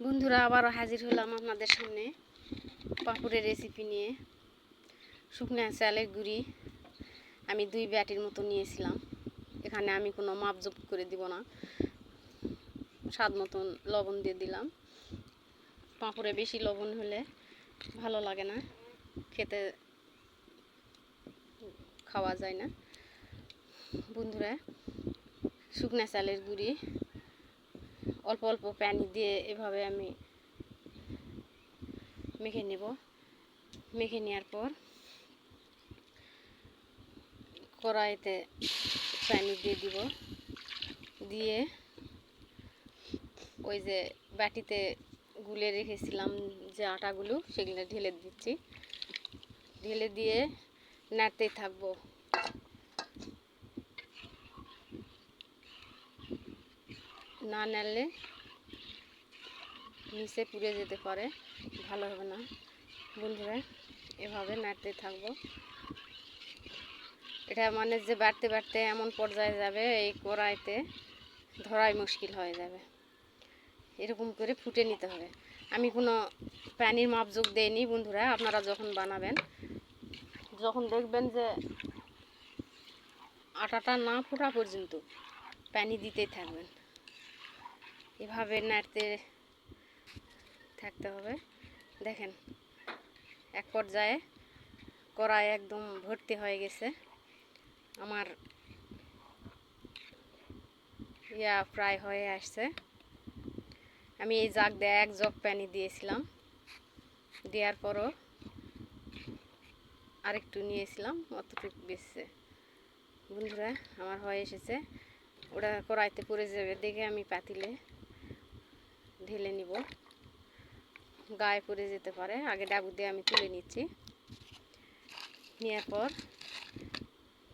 বন্ধুরা, আবারও হাজির হলাম আপনাদের সামনে পাঁপড়ের রেসিপি নিয়ে। শুকনো চালের গুঁড়ি আমি দুই ব্যাটির মতো নিয়েছিলাম। এখানে আমি কোনো মাপজোপ করে দিব না। স্বাদ মতন লবণ দিয়ে দিলাম। পাঁপড়ে বেশি লবণ হলে ভালো লাগে না। খেতে খাওয়া যায় না। বন্ধুরা, শুকনো চালের গুঁড়ি অল্প অল্প পানি দিয়ে এভাবে আমি মেখে নেব। মেখে নেওয়ার পর কড়াইতে পানি দিয়ে দিব। দিয়ে ওই যে বাটিতে গুলে রেখেছিলাম যে আটাগুলো, সেগুলো ঢেলে দিচ্ছি। ঢেলে দিয়ে নাড়তেই থাকব। না নাড়লে নিচে পুড়ে যেতে পারে, ভালো হবে না। বন্ধুরা, এভাবে নাড়তে থাকব। এটা মানে যে বাড়তে বাড়তে এমন পর্যায়ে যাবে, এই কড়াইতে ধরাই মুশকিল হয়ে যাবে। এরকম করে ফুটে নিতে হবে। আমি কোনো পানির মাপযোগ দেইনি বন্ধুরা, আপনারা যখন বানাবেন, যখন দেখবেন যে আটাটা না ফোটা পর্যন্ত পানি দিতেই থাকবেন। এভাবে নাড়তে থাকতে হবে। দেখেন, এক পর্যায়ে কড়াই একদম ভর্তি হয়ে গেছে। আমার ইয়া প্রায় হয়ে আসছে। আমি এই জাগ দিয়ে এক জগ প্যানি দিয়েছিলাম। দেওয়ার পরও আরেকটু নিয়েছিলাম, অতটুকু বেশছে বন্ধুরা, আমার হয়ে এসেছে। ওটা কড়াইতে পড়ে যাবে, দেখে আমি পাতিলে ঢেলে নিব। গায়ে পড়ে যেতে পারে। আগে ডাবু দিয়ে আমি তুলে নিচ্ছি। নেওয়ার পর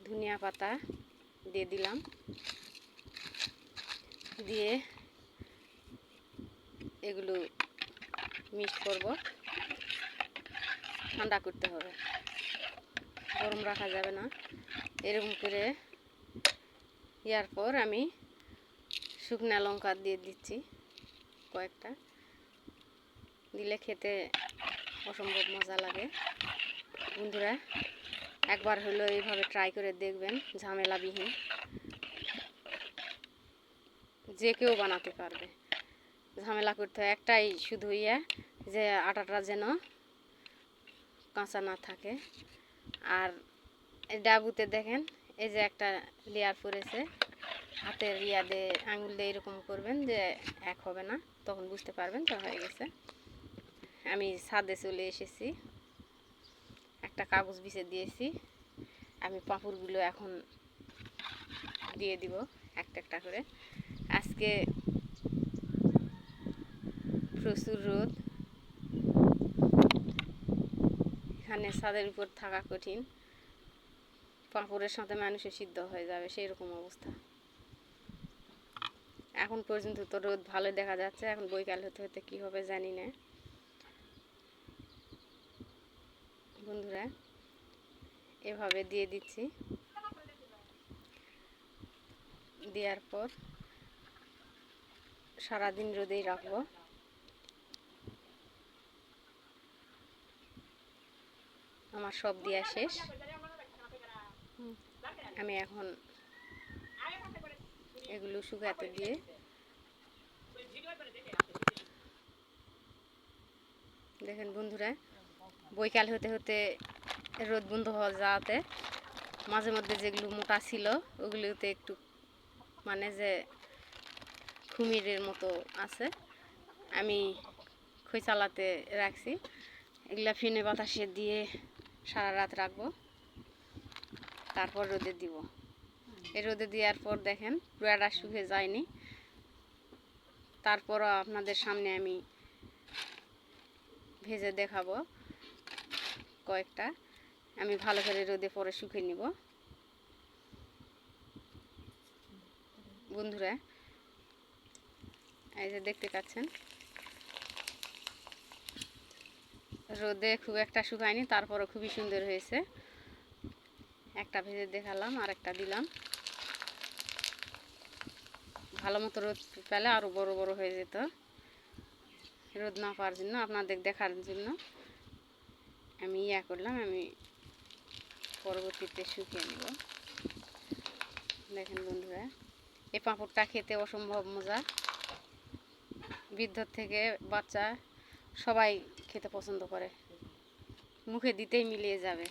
ধনিয়া পাতা দিয়ে দিলাম। দিয়ে এগুলো মিক্স করব। ঠান্ডা করতে হবে। গরম রাখা যাবে না। এরকম করে ইয়ার পর আমি শুকনা লঙ্কা দিয়ে দিচ্ছি। কয়েকটা। দিলে খেতে অসম্ভব মজা লাগে। বন্ধুরা, একবার হলো এইভাবে ট্রাই করে দেখবেন, ঝামেলাবিহীন। যে কেউ বানাতে পারবে। ঝামেলা করতে হয়। একটাই শুধু ইয়ে যে আটাটা যেন কাঁচা না থাকে। আর ডাবুতে দেখেন, এই যে একটা লেয়ার পড়েছে। হাতের ইয়া দিয়ে, আঙুল দিয়ে এরকম করবেন যে এক হবে না। তখন বুঝতে পারবেন তো হয়ে গেছে। আমি ছাদে চলে এসেছি। একটা কাগজ বিছে দিয়েছি। আমি পাঁপড়গুলো এখন দিয়ে দিব একটা একটা করে। আজকে প্রচুর রোদ। এখানে ছাদের উপর থাকা কঠিন। পাঁপড়ের সাথে মানুষের সিদ্ধ হয়ে যাবে সেই রকম অবস্থা। এখন পর্যন্ত তো রোদ ভালো দেখা যাচ্ছে, এখন বৈকাল হতে হতে কী হবে জানি না। বন্ধুরা, এভাবে দিয়ে দিচ্ছি। দেওয়ার পর সারাদিন রোদেই রাখব। আমার সব দেওয়া শেষ। আমি এখন এগুলো শুকাতে দিয়ে। দেখেন বন্ধুরা, বৈকাল হতে হতে রোদ বন্ধ হওয়া যাওয়াতে মাঝে মধ্যে যেগুলো মোটা ছিল, ওগুলোতে একটু মানে যে খুমিরের মতো আছে, আমি খই চালাতে রাখছি। এগুলা ফিনে বাতাসে দিয়ে সারা রাত রাখব, তারপর রোদে দিব। এই রোদে দেওয়ার পর দেখেন পুরাটা শুকে যায়নি। তারপরও আপনাদের সামনে আমি ভেজে দেখাবো কয়েকটা। আমি ভালো করে রোদে পরে শুকিয়ে নিব। বন্ধুরা, এই যে দেখতে পাচ্ছেন, রোদে খুব একটা শুকায়নি, তারপরও খুবই সুন্দর হয়েছে। একটা ভেজে দেখালাম আর একটা দিলাম। ভালো মতো রোদ পেলে আরও বড় বড় হয়ে যেত। রোদ না পাওয়ার জন্য, আপনাদের দেখার জন্য। আমি ইয়া করলাম, আমি পরবর্তীতে শুকিয়ে নেব। দেখেন বন্ধুরা, এই পাঁপড়টা খেতে অসম্ভব মজা। বৃদ্ধ থেকে বাচ্চা সবাই খেতে পছন্দ করে। মুখে দিতেই মিলিয়ে যাবে।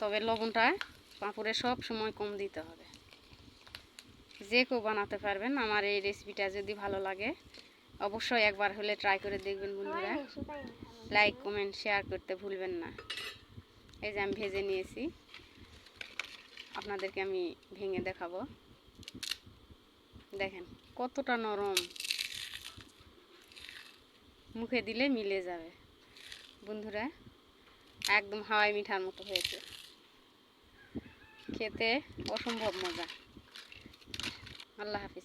তবে লবণটা পাঁপড়ে সব সময় কম দিতে হবে। যে কেউ বানাতে পারবেন, আমার এই রেসিপিটা যদি ভালো লাগে, অবশ্যই একবার হলে ট্রাই করে দেখবেন বন্ধুরা। লাইক কমেন্ট শেয়ার করতে ভুলবেন না। এই যে আমি ভেজে নিয়েছি। আপনাদেরকে আমি ভেঙে দেখাবো। দেখেন, কতটা নরম। মুখে দিলে মিলে যাবে। বন্ধুরা, একদম হাওয়াই মিঠার মতো হয়েছে। খেতে অসম্ভব মজা। আল্লাহ হাফিজ।